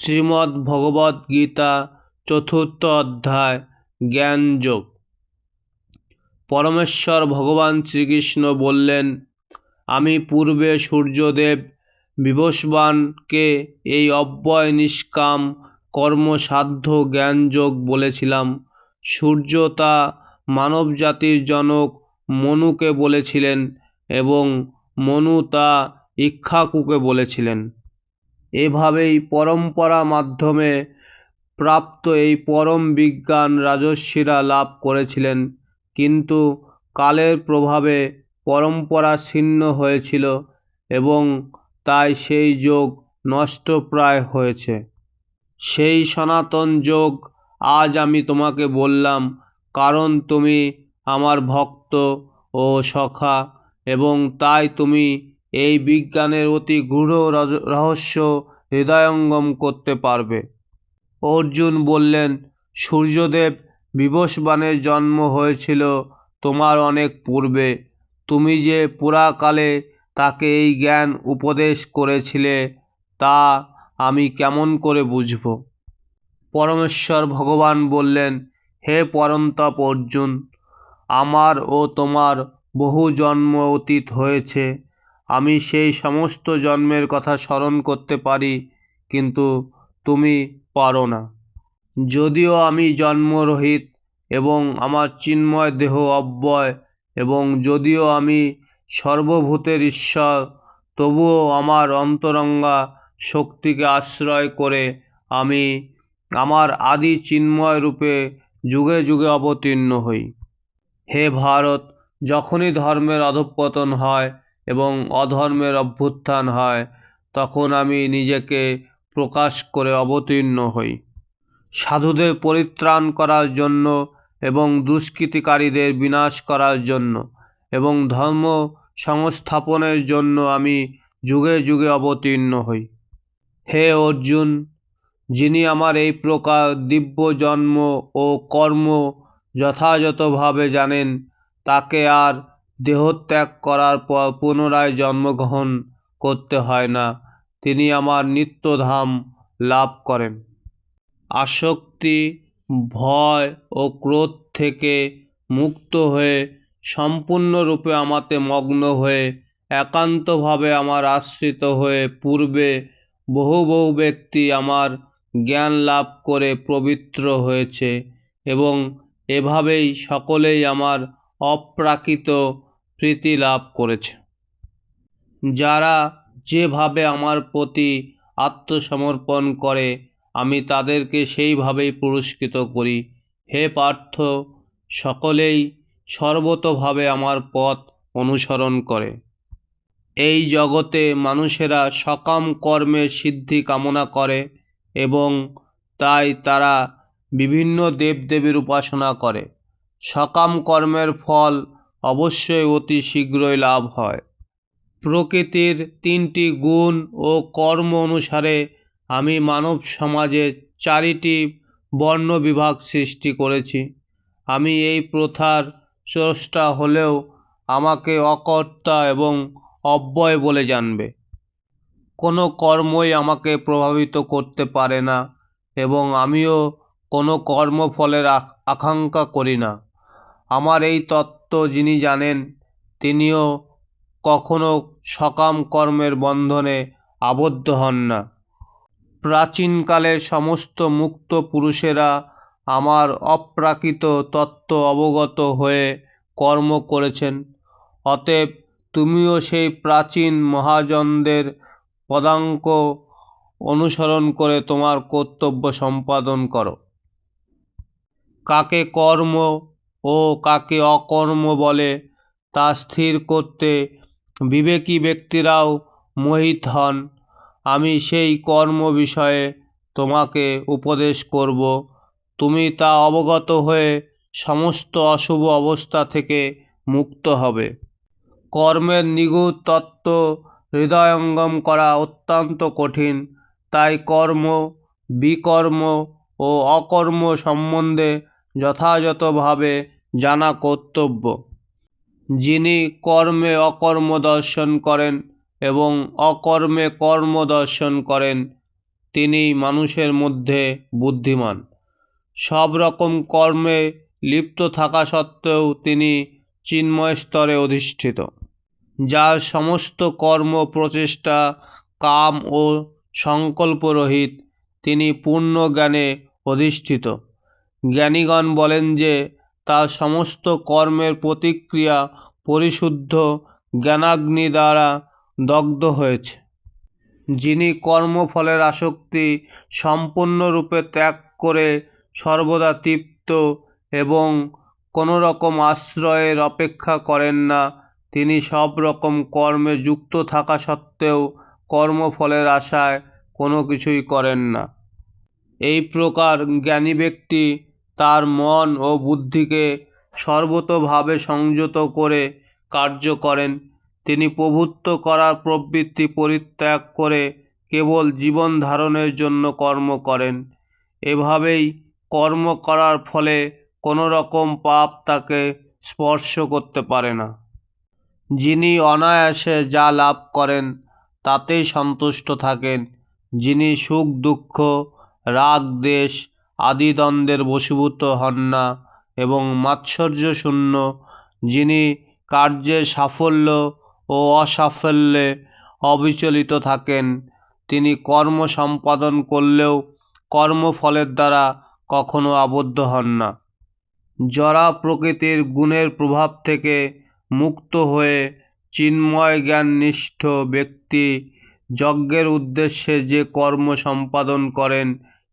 শ্রীমদ্ ভগবদ গীতা চতুর্থ অধ্যায়, জ্ঞানযোগ। পরমেশ্বর ভগবান শ্রীকৃষ্ণ বললেন, আমি পূর্বে সূর্যদেব বিবস্বানকে এই অব্যয় নিষ্কাম কর্মসাধ্য জ্ঞানযোগ বলেছিলাম। সূর্য তা মানবজাতির জনক মনুকে বলেছিলেন এবং মনু তা ইক্ষ্বাকুকে বলেছিলেন। এভাবেই পরম্পরা মাধ্যমে প্রাপ্ত এই পরম বিজ্ঞান রাজর্ষিরা লাভ করেছিলেন। কিন্তু কালের প্রভাবে পরম্পরা ছিন্ন হয়েছিল এবং তাই সেই যোগ নষ্টপ্রায় হয়েছে। সেই সনাতন যোগ আজ আমি তোমাকে বললাম, কারণ তুমি আমার ভক্ত ও সখা এবং তাই তুমি এই বিজ্ঞানের অতি গূঢ় রহস্য হৃদয়ঙ্গম করতে পারবে। অর্জুন বললেন, সূর্যদেব বিবস্বানের জন্ম হয়েছিল তোমার অনেক পূর্বে। তুমি যে পুরাকালে তাকে এই জ্ঞান উপদেশ করেছিলে, তা আমি কেমন করে বুঝব? পরমেশ্বর ভগবান বললেন, হে পরন্তপ অর্জুন, আমার ও তোমার বহু জন্ম অতীত হয়েছে। আমি সেই সমস্ত জন্মের কথা স্মরণ করতে পারি, কিন্তু তুমি পারো না। যদিও আমি জন্মরহিত এবং আমার চিন্ময় দেহ অব্যয়, এবং যদিও আমি সর্বভূতের ঈশ্বর, তবুও আমার অন্তরঙ্গা শক্তিকে আশ্রয় করে আমি আমার আদি চিন্ময় রূপে যুগে যুগে অবতীর্ণ হই। হে ভারত, যখনই ধর্মের অধঃপতন হয় এবং অধর্মের অভ্যুত্থান হয়, তখন আমি নিজেকে প্রকাশ করে অবতীর্ণ হই। সাধুদের পরিত্রাণ করার জন্য এবং দুষ্কৃতিকারীদের বিনাশ করার জন্য এবং ধর্ম সংস্থাপনের জন্য আমি যুগে যুগে অবতীর্ণ হই। হে অর্জুন, যিনি আমার এই প্রকার দিব্য জন্ম ও কর্ম যথাযথভাবে জানেন, তাকে আর দেহত্যাগ করার পর পুনরায় জন্মগ্রহণ করতে হয় না। তিনি আমার নিত্যধাম লাভ করেন। আসক্তি, ভয় ও ক্রোধ থেকে মুক্ত হয়ে সম্পূর্ণরূপে আমাতে মগ্ন হয়ে একান্তভাবে আমার আশ্রিত হয়ে পূর্বে বহু বহু ব্যক্তি আমার জ্ঞান লাভ করে পবিত্র হয়েছে এবং এভাবেই সকলেই আমার অপ্রাকৃত প্রীতি লাভ করেছে। যারা যেভাবে আমার প্রতি আত্মসমর্পণ করে, আমি তাদেরকে সেইভাবেই পুরস্কৃত করি। হে পার্থ, সকলেই সর্বতোভাবে আমার পথ অনুসরণ করে। এই জগতে মানুষেরা সকাম কর্মের সিদ্ধি কামনা করে এবং তাই তারা বিভিন্ন দেবদেবীর উপাসনা করে। সকাম কর্মের ফল অবশ্যই অতি শীঘ্রই লাভ হয়। প্রকৃতির তিনটি গুণ ও কর্ম অনুসারে আমি মানব সমাজে চারিটি বর্ণ বিভাগ সৃষ্টি করেছি। আমি এই প্রথার স্রষ্টা হলেও আমাকে অকর্তা এবং অব্যয় বলে জানবে। কোনো কর্মই আমাকে প্রভাবিত করতে পারে না এবং আমিও কোনো কর্মফলের আক- আকাঙ্ক্ষা করি না। আমার এই তত্ত্ব যিনি জানেন, তিনিও কখনো সকাম কর্মের বন্ধনে আবদ্ধ হন না। প্রাচীনকালে সমস্ত মুক্ত পুরুষেরা আমার অপ্রাকৃত তত্ত্ব অবগত হয়ে কর্ম করেছেন। অতএব তুমিও সেই প্রাচীন মহাজনদের পদাঙ্ক অনুসরণ করে তোমার কর্তব্য সম্পাদন করো। কাকে কর্ম ও কাকে অকর্ম বলে, তা স্থির করতে বিবেকী ব্যক্তিরাও মোহিত হন। আমি সেই কর্ম বিষয়ে তোমাকে উপদেশ করব। তুমি তা অবগত হয়ে সমস্ত অশুভ অবস্থা থেকে মুক্ত হবে। কর্মের নিগুড় তত্ত্ব হৃদয়ঙ্গম করা অত্যন্ত কঠিন। তাই কর্ম, বিকর্ম ও অকর্ম সম্বন্ধে যথাযথভাবে জানা কর্তব্য। যিনি কর্মে অকর্ম দর্শন করেন এবং অকর্মে কর্ম দর্শন করেন, তিনি মানুষের মধ্যে বুদ্ধিমান। সব রকম কর্মে লিপ্ত থাকা সত্ত্বেও তিনি চিন্ময় স্তরে অধিষ্ঠিত। যার সমস্ত কর্ম, প্রচেষ্টা, কাম ও সংকল্পরহিত তিনি পূর্ণ জ্ঞানে অধিষ্ঠিত। জ্ঞানীগণ বলেন যে তার সমস্ত কর্মের প্রতিক্রিয়া পরিশুদ্ধ জ্ঞানাগ্নি দ্বারা দগ্ধ হয়েছে। যিনি কর্মফলের আসক্তি সম্পূর্ণরূপে ত্যাগ করে সর্বদা তৃপ্ত এবং কোনো রকম আশ্রয়ের অপেক্ষা করেন না, তিনি সব রকম কর্মে যুক্ত থাকা সত্ত্বেও কর্মফলের আশায় কোনো কিছুই করেন না। এই প্রকার জ্ঞানী ব্যক্তি তার মন ও বুদ্ধিকে সর্বতোভাবে সংযত করে কার্য করেন। তিনি প্রভুত্ব করার প্রবৃত্তি পরিত্যাগ করে কেবল জীবন ধারণের জন্য কর্ম করেন। এভাবেই কর্ম করার ফলে কোনো রকম পাপ তাকে স্পর্শ করতে পারে না। যিনি অনায়াসে যা লাভ করেন, তাতেই সন্তুষ্ট থাকেন। যিনি সুখ, দুঃখ, রাগ, দেশ আদি দ্বন্দ্বের বশীভূত হন না এবং মাৎসর্য শূন্য যিনি কার্যের সাফল্য ও অসাফল্যে অবিচলিত থাকেন, তিনি কর্ম সম্পাদন করলেও কর্মফলের দ্বারা কখনো আবদ্ধ হন না। জরা প্রকৃতির গুণের প্রভাব থেকে মুক্ত হয়ে চিন্ময় জ্ঞাননিষ্ঠ ব্যক্তি যজ্ঞের উদ্দেশ্যে যে কর্ম সম্পাদন করেন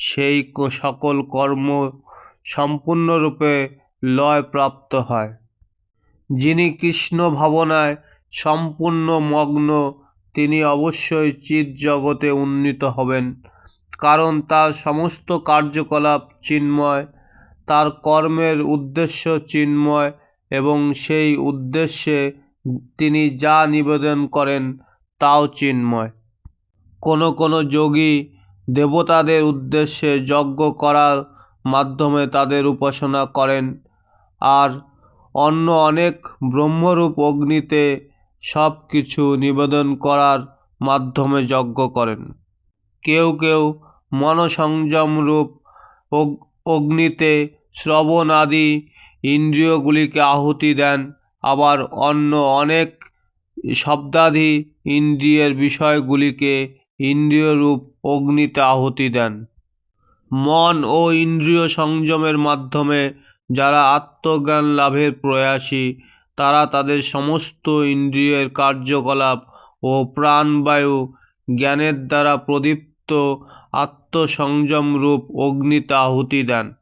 সেই সকল কর্ম সম্পূর্ণরূপে লয় প্রাপ্ত হয়। যিনি কৃষ্ণ ভাবনায় সম্পূর্ণ মগ্ন, তিনি অবশ্যই চিৎ জগতে উন্নীত হবেন। কারণ তার সমস্ত কার্যকলাপ চিন্ময়, তার কর্মের উদ্দেশ্য চিন্ময় এবং সেই উদ্দেশ্যে তিনি যা নিবেদন করেন তাও চিন্ময়। কোনো কোনো যোগী দেবতাদের উদ্দেশ্যে যজ্ঞ করার মাধ্যমে তাদের উপাসনা করেন। আর অন্য অনেক ব্রহ্মরূপ অগ্নিতে সব কিছু নিবেদন করার মাধ্যমে যজ্ঞ করেন। কেউ কেউ মনসংযম রূপ অগ- অগ্নিতে শ্রবণ আদি ইন্দ্রিয়গুলিকে আহুতি দেন। আবার অন্য অনেক শব্দাদি ইন্দ্রিয়ের বিষয়গুলিকে ইন্দ্রিয়রূপ অগ্নিতে আহুতি দেন। মন ও ইন্দ্রিয় সংযমের মাধ্যমে যারা আত্মজ্ঞান লাভের প্রয়াসী, তারা তাদের সমস্ত ইন্দ্রিয়ের কার্যকলাপ ও প্রাণবায়ু জ্ঞানের দ্বারা প্রদীপ্ত আত্মসংযম রূপ অগ্নিতে আহুতি দেন।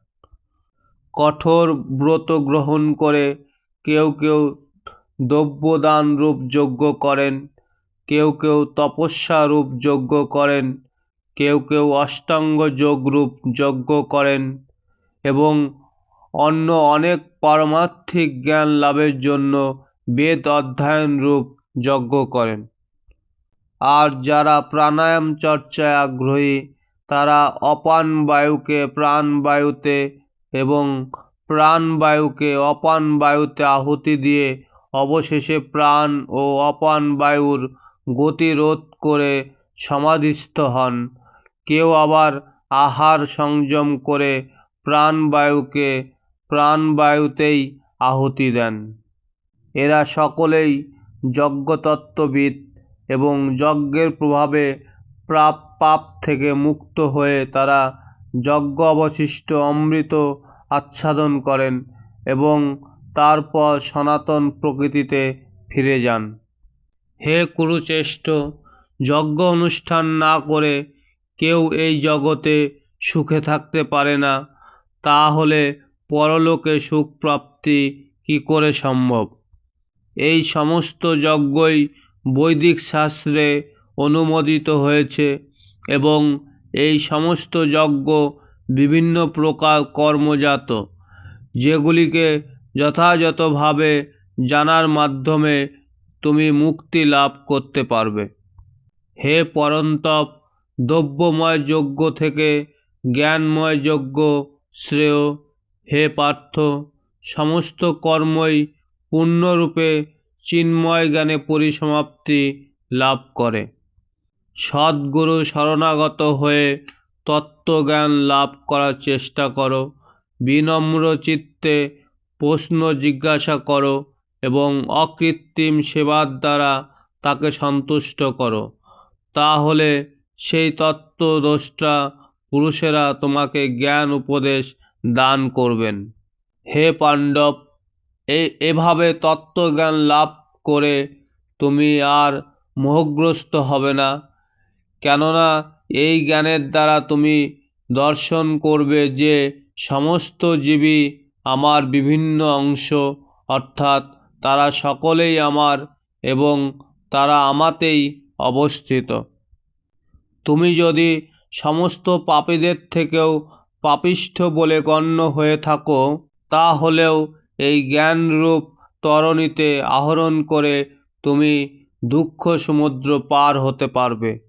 কঠোর ব্রত গ্রহণ করে কেউ কেউ দ্রব্যদান রূপ যজ্ঞ করেন। কেউ কেউ তপস্যা রূপ যজ্ঞ করেন, কেউ কেউ অষ্টাঙ্গ যোগ রূপ যজ্ঞ করেন এবং অন্য অনেক পারমার্থিক জ্ঞান লাভের জন্য বেদ অধ্যয়ন রূপ যজ্ঞ করেন। আর যারা প্রাণায়াম চর্চায় আগ্রহী, তারা অপান বায়ুকে প্রাণবায়ুতে এবং প্রাণবায়ুকে অপান বায়ুতে আহুতি দিয়ে অবশেষে প্রাণ ও অপান বায়ুর গতি রোধ করে সমাধিস্থ হন। কেউ আবার আহার সংযম করে প্রাণবায়ুকে প্রাণবায়ুতেই আহুতি দেন। এরা সকলেই যজ্ঞতত্ত্ববিদ এবং যজ্ঞের প্রভাবে প্রাপ পাপ থেকে মুক্ত হয়ে তারা যজ্ঞ অবশিষ্ট অমৃত আচ্ছাদন করেন এবং তারপর সনাতন প্রকৃতিতে ফিরে যান। হে কুরুচেষ্ট যজ্ঞ অনুষ্ঠান না করে কেউ এই জগতে সুখে থাকতে পারে না, তাহলে পরলোকে সুখ প্রাপ্তি কী করে সম্ভব? এই সমস্ত যজ্ঞই বৈদিক শাস্ত্রে অনুমোদিত হয়েছে এবং এই সমস্ত যজ্ঞ বিভিন্ন প্রকার কর্মজাত, যেগুলিকে যথাযথভাবে জানার মাধ্যমে তুমি মুক্তি লাভ করতে পারবে। হে পরন্তপ, দ্রব্যময় যজ্ঞ থেকে জ্ঞানময় যজ্ঞ শ্রেয়। হে পার্থ, সমস্ত কর্মই পূর্ণরূপে চিন্ময় জ্ঞানে পরিসমাপ্তি লাভ করে। সদ্গুরু শরণাগত হয়ে তত্ত্বজ্ঞান লাভ করার চেষ্টা করো। বিনম্র চিত্তে প্রশ্ন জিজ্ঞাসা করো। এবং অকৃত্রিম সেবার দ্বারা তাকে সন্তুষ্ট করো। তাহলে সেই তত্ত্বদ্রষ্টা পুরুষেরা তোমাকে জ্ঞান উপদেশ দান করবেন। হে পাণ্ডব এই এভাবে তত্ত্বজ্ঞান লাভ করে তুমি আর মোহগ্রস্ত হবে না। কেননা এই জ্ঞানের দ্বারা তুমি দর্শন করবে যে সমস্ত জীবই আমার বিভিন্ন অংশ, অর্থাৎ তারা সকলেই আমার এবং তারা আমাতেই অবস্থিত। তুমি যদি সমস্ত পাপীদের থেকেও পাপিষ্ঠ বলে গণ্য হয়ে থাকো, তাহলেও এই জ্ঞানরূপ তরণীতে আহরণ করে তুমি দুঃখ সমুদ্র পার হতে পারবে।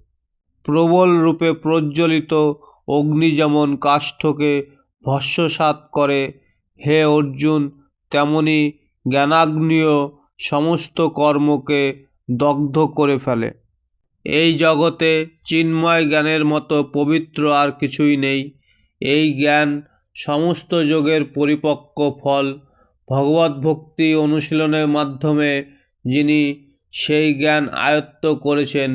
প্রবল রূপে প্রজ্বলিত অগ্নি যেমন কাষ্ঠকে ভস্মসাৎ করে, হে অর্জুন, তেমনি জ্ঞানাগ্নিও সমস্ত কর্মকে দগ্ধ করে ফেলে। এই জগতে চিন্ময় জ্ঞানের মতো পবিত্র আর কিছুই নেই। এই জ্ঞান সমস্ত যোগের পরিপক্ক ফল। ভগবত ভক্তি অনুশীলনের মাধ্যমে যিনি সেই জ্ঞান আয়ত্ত করেছেন,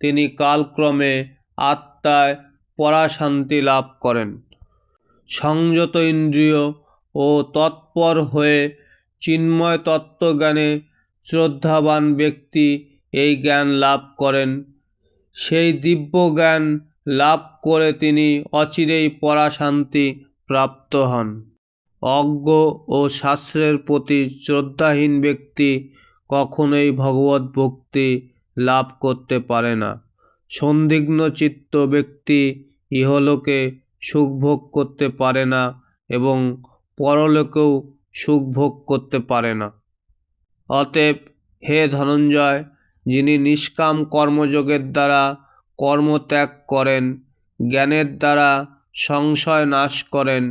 তিনি কালক্রমে আত্মায় পরাশান্তি লাভ করেন। সংযত ইন্দ্রিয় ও তৎপর হয়ে চিন্ময় তত্ত্বজ্ঞানে শ্রদ্ধাবান ব্যক্তি এই জ্ঞান লাভ করেন। সেই দিব্য জ্ঞান লাভ করে তিনি অচিরেই পরাশান্তি প্রাপ্ত হন। অজ্ঞ ও শাস্ত্রের প্রতি শ্রদ্ধাহীন ব্যক্তি কখনোই ভগবত ভক্তি লাভ করতে পারে না। সন্দিগ্ন চিত্ত ব্যক্তি ইহলোকে সুখ ভোগ করতে পারে না এবং পরলোকেও সুখ ভোগ করতে পারে না। অতএব হে ধনঞ্জয়, যিনি নিষ্কাম কর্মযোগের দ্বারা কর্মত্যাগ করেন, জ্ঞানের দ্বারা সংশয় নাশ করেন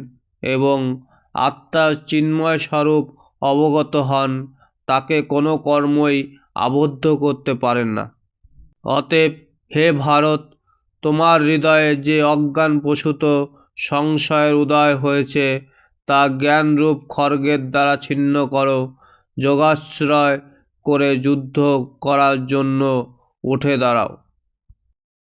এবং আত্মার চিন্ময় স্বরূপ অবগত হন, তাকে কোনো কর্মই আবদ্ধ করতে পারেন না। অতএব হে ভারত, তোমার হৃদয়ে যে অজ্ঞান প্রসূত সংশয়ের উদয় হয়েছে তা জ্ঞানরূপ খড়গের দ্বারা ছিন্ন করো যোগাশ্রয় করে যুদ্ধ করার জন্য উঠে দাঁড়াও।